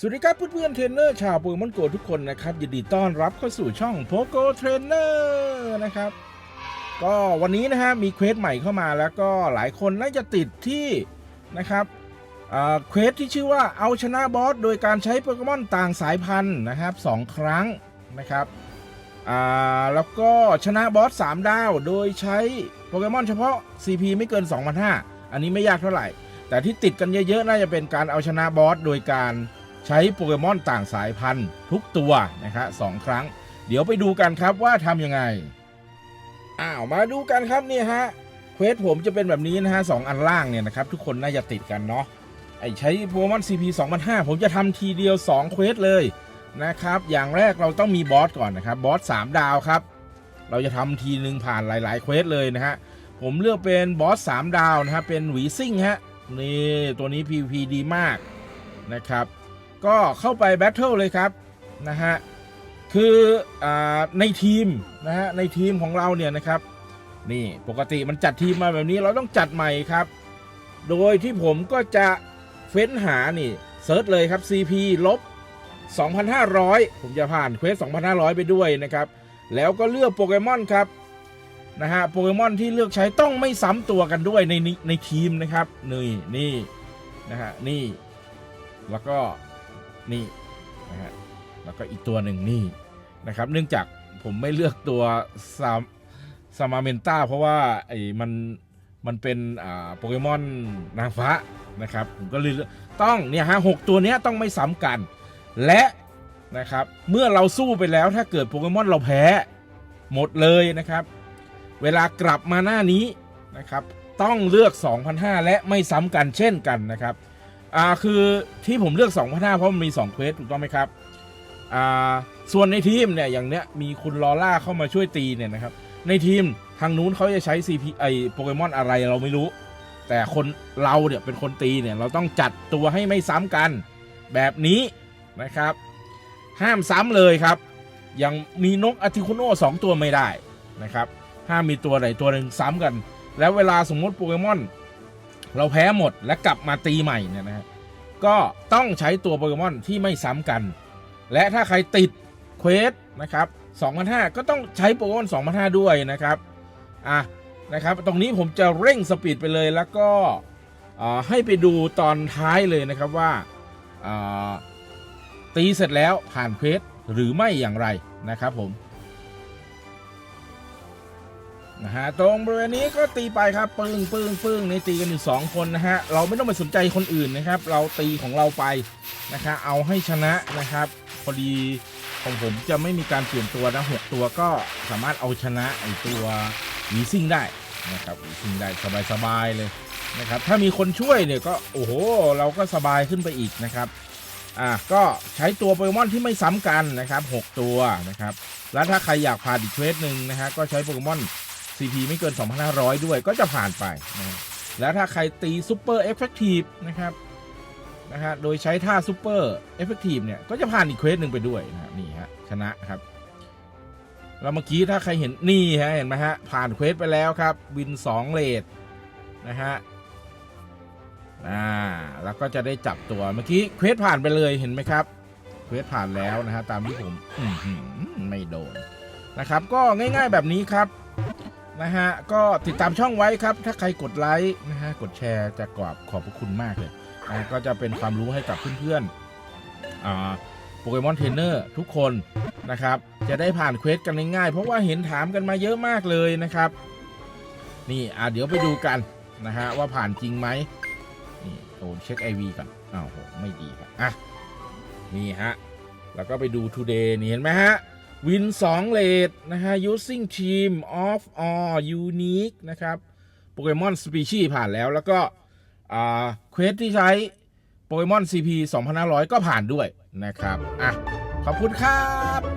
สวัสดีครับเพื่อนๆเทรนเนอร์ชาวโปเกมอนโกทุกคนนะครับยินดีต้อนรับเข้าสู่ช่องโปโกเทรนเนอร์นะครับ ก็วันนี้นะฮะมีเควสใหม่เข้ามาแล้วก็หลายคนน่าจะติดที่นะครับเควสที่ชื่อว่าเอาชนะบอสโดยการใช้โปเกมอนต่างสายพันธุ์นะครับสองครั้งนะครับแล้วก็ชนะบอส3ดาวโดยใช้โปเกมอนเฉพาะ CP ไม่เกิน 2,500 อันนี้ไม่ยากเท่าไหร่ แต่ที่ติดกันเยอะๆน่าจะเป็นการเอาชนะบอสโดยการ ใช้โปเกมอนต่างสายพันธุ์ทุกตัวนะครับสองครั้ง เดี๋ยวไปดูกันครับว่าทำยังไง อ้าวมาดูกันครับเนี่ยฮะเควสผมจะเป็นแบบนี้นะฮะสองอันล่างเนี่ยนะครับทุกคนน่าจะติดกันเนาะไอใช้โปเกมอน CP 2005 ผมจะทำทีเดียว2เควสเลยนะครับอย่างแรกเราต้องมีบอสก่อนนะครับบอส3ดาวครับ เราจะทำทีหนึ่งผ่านหลาย ๆเควสเลยนะฮะผมเลือกเป็นบอส3ดาวนะครับเป็นหวีซิ่งฮะนี่ตัวนี้ PVP ดีมากนะครับ ก็เข้าไปแบทเทิลเลยครับนะฮะคืออในทีมนะฮะในทีมของเราเนี่ยนะครับนี่ปกติมันจัดทีมมาแบบนี้เราต้องจัดใหม่ครับ โดยที่ผมก็จะเฟ้นหานี่เซิร์ชเลยครับ CP ลบ2,500 ผมจะผ่านเควส2,500 ไปด้วยนะครับ แล้วก็เลือกโปเกมอนครับนะฮะโปเกมอนที่เลือกใช้ต้องไม่ซ้ำตัวกันด้วยในในทีมนะครับ นี่นี่นะฮะนี่ แล้วก็ นี่นะฮะแล้วก็อีกตัวหนึ่งนี่นะครับ เนื่องจากผมไม่เลือกตัวซามซามาเมนต้าเพราะว่าไอ้มันมันเป็นอ่าโปเกมอนนางฟ้านะครับผมก็เลือกต้องเนี่ยฮะหกตัวเนี้ยต้องไม่ซ้ำกัน และนะครับเมื่อเราสู้ไปแล้วถ้าเกิดโปเกมอนเราแพ้หมดเลยนะครับ เวลากลับมาหน้านี้นะครับ ต้องเลือก2,500และไม่ซ้ำกันเช่นกันนะครับ อ่าคือที่ผมเลือก2 0 0เพราะมันมี 2 เควสถูกต้องไหมครับอ่าส่วนในทีมเนี่ยอย่างเนี้ยมีคุณลอล่าเข้ามาช่วยตีเนี่ยนะครับ ในทีมทางนู้นเขาจะใช้ CP ไอโปเกมอนอะไรเราไม่รู้ แต่คนเราเนี่ยเป็นคนตีเนี่ยเราต้องจัดตัวให้ไม่ซ้ำกันแบบนี้นะครับ ห้ามซ้ำเลยครับอย่างมีนกอาทิคุโน่สองตัวไม่ได้นะครับห้ามมีตัวใดตัวหนึ่งซ้ำกัน แล้วเวลาสมมติโปเกมอน เราแพ้หมดและกลับมาตีใหม่เนี่ยนะฮะก็ต้องใช้ตัวโปเกมอนที่ไม่ซ้ำกัน และถ้าใครติดเควสนะครับ2,500ก็ต้องใช้โปเกมอน2,500ด้วยนะครับอะนะครับ ตรงนี้ผมจะเร่งสปีดไปเลยแล้วก็อ่าให้ไปดูตอนท้ายเลยนะครับว่าอ่าตีเสร็จแล้วผ่านเควสหรือไม่อย่างไรนะครับผม นะฮะตรงบริเวณนี้ก็ตีไปครับปึ้งปึ้งปึ้งนี่ตีกันอยู่สองคนนะฮะเราไม่ต้องไปสนใจคนอื่นนะครับ เราตีของเราไปนะครับเอาให้ชนะนะครับพอดีของผมจะไม่มีการเปลี่ยนตัวนะหกตัวก็สามารถเอาชนะไอตัววีซิ่งได้นะครับวีซิ่งได้สบายๆเลยนะครับถ้ามีคนช่วยเนี่ยก็โอ้โหเราก็สบายขึ้นไปอีกนะครับอะก็ใช้ตัวโปเกมอนที่ไม่ซ้ำกันนะครับหกตัวนะครับ แล้วถ้าใครอยากผ่านอีกเควสหนึ่งนะฮะก็ใช้โปเกมอน CP ไม่เกิน 2,500 ด้วยก็จะผ่านไปนะแล้วถ้าใครตีซูเปอร์เอฟเฟกตีฟนะครับนะฮะโดยใช้ท่าซูเปอร์เอฟเฟกตีฟเนี่ย ก็จะผ่านอีกเควสหนึ่งไปด้วยนะนี่ฮะชนะครับแล้วเมื่อกี้ถ้าใครเห็นนี่ฮะเห็นไหมฮะผ่านเควสไปแล้วครับวิน 2 เลทนะฮะอ่าแล้วก็จะได้จับตัวเมื่อกี้เควสผ่านไปเลยเห็นไหมครับเควสผ่านแล้วนะฮะตามที่ผมอืไม่โดนนะครับ ก็ง่าย ๆแบบนี้ครับ นะฮะ ก็ติดตามช่องไว้ครับ ถ้าใครกดไลค์นะฮะ กดแชร์จะกรอบขอบพระคุณมากเลยนะก็จะเป็นความรู้ให้กับเพื่อนๆโปเกมอนเทรนเนอร์ทุกคนนะครับ จะได้ผ่านเควสกันง่ายๆ เพราะว่าเห็นถามกันมาเยอะมากเลยนะครับ นี่อ่าเดี๋ยวไปดูกันนะฮะว่าผ่านจริงไหมนี่โอ้เช็คไอวีก่อนอ้าวโหไม่ดีครับอะนี่ฮะ แล้วก็ไปดู today นี่เห็นไหมฮะ วิน2เลดนะฮะ using team of all unique นะครับโปเกมอนสปีชีผ่านแล้วแล้วก็เควสที่ใช้โปเกมอน CP 2500 ก็ผ่านด้วยนะครับ อะ ขอบคุณครับ